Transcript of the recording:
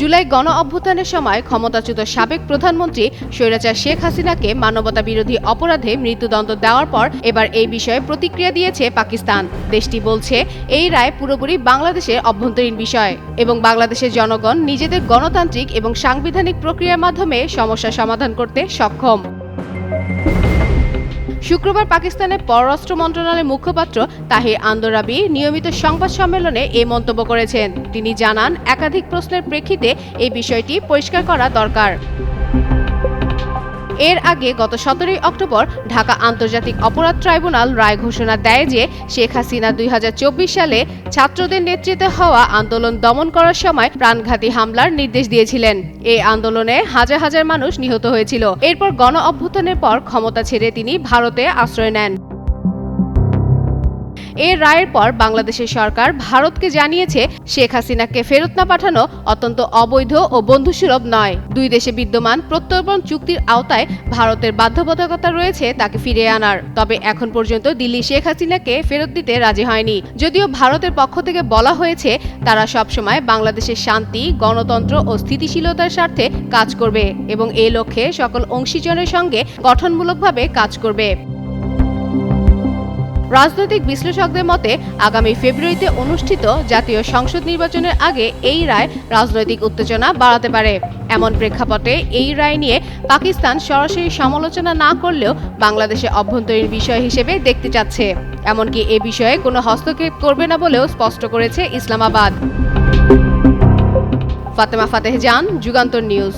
জুলাই গণ অভ্যুত্থানের সময় ক্ষমতাচ্যুত সাবেক প্রধানমন্ত্রী স্বৈরাচার শেখ হাসিনাকে মানবতা বিরোধী অপরাধে মৃত্যুদণ্ড দেওয়ার পর এবার এই বিষয়ে প্রতিক্রিয়া দিয়েছে পাকিস্তান। দেশটি বলছে, এই রায় পুরোপুরি বাংলাদেশের অভ্যন্তরীণ বিষয় এবং বাংলাদেশের জনগণ নিজেদের গণতান্ত্রিক এবং সাংবিধানিক প্রক্রিয়ার মাধ্যমে সমস্যা সমাধান করতে সক্ষম। শুক্রবার পাকিস্তানের পররাষ্ট্র মন্ত্রণালয়ের মুখপাত্র তাহির আন্দরাবি নিয়মিত সংবাদ সম্মেলনে এই মন্তব্য করেছেন। তিনি জানান, একাধিক প্রশ্নের প্রেক্ষিতে এই বিষয়টি পরিষ্কার করা দরকার। এর আগে গত সতেরোই অক্টোবর ঢাকা আন্তর্জাতিক অপরাধ ট্রাইব্যুনাল রায় ঘোষণা দেয় যে শেখ হাসিনা দুই হাজার চব্বিশ সালে ছাত্রদের নেতৃত্বে হওয়া আন্দোলন দমন করার সময় প্রাণঘাতী হামলার নির্দেশ দিয়েছিলেন। এই আন্দোলনে হাজার হাজার মানুষ নিহত হয়েছিল। এরপর গণ অভ্যুত্থানের পর ক্ষমতা ছেড়ে তিনি ভারতে আশ্রয় নেন। এর রায়ের পর বাংলাদেশের সরকার ভারতকে জানিয়েছে, শেখ হাসিনাকে ফেরত না পাঠানো অত্যন্ত অবৈধ ও বন্ধুসুলভ নয়। দুই দেশে বিদ্যমান প্রত্যর্পণ চুক্তির আওতায় ভারতের বাধ্যবাধকতা রয়েছে তাকে ফিরিয়ে আনার। তবে এখন পর্যন্ত দিল্লি শেখ হাসিনাকে ফেরত দিতে রাজি হয়নি। যদিও ভারতের পক্ষ থেকে বলা হয়েছে, তারা সবসময় বাংলাদেশের শান্তি, গণতন্ত্র ও স্থিতিশীলতার স্বার্থে কাজ করবে এবং এই লক্ষ্যে সকল অংশীজনের সঙ্গে গঠনমূলকভাবে কাজ করবে। রাজনৈতিক বিশ্লেষকদের মতে, আগামী ফেব্রুয়ারিতে অনুষ্ঠিত জাতীয় সংসদ নির্বাচনের আগে এই রায় রাজনৈতিক উত্তেজনা বাড়াতে পারে। এমন প্রেক্ষাপটে এই রায় নিয়ে পাকিস্তান সরাসরি সমালোচনা না করলেও বাংলাদেশে অভ্যন্তরীণ বিষয় হিসেবে দেখতে চাচ্ছে। এমনকি এ বিষয়ে কোনো হস্তক্ষেপ করবে না বলেও স্পষ্ট করেছে ইসলামাবাদ। ফাতেমা ফাতেহ জান, যুগান্তর নিউজ।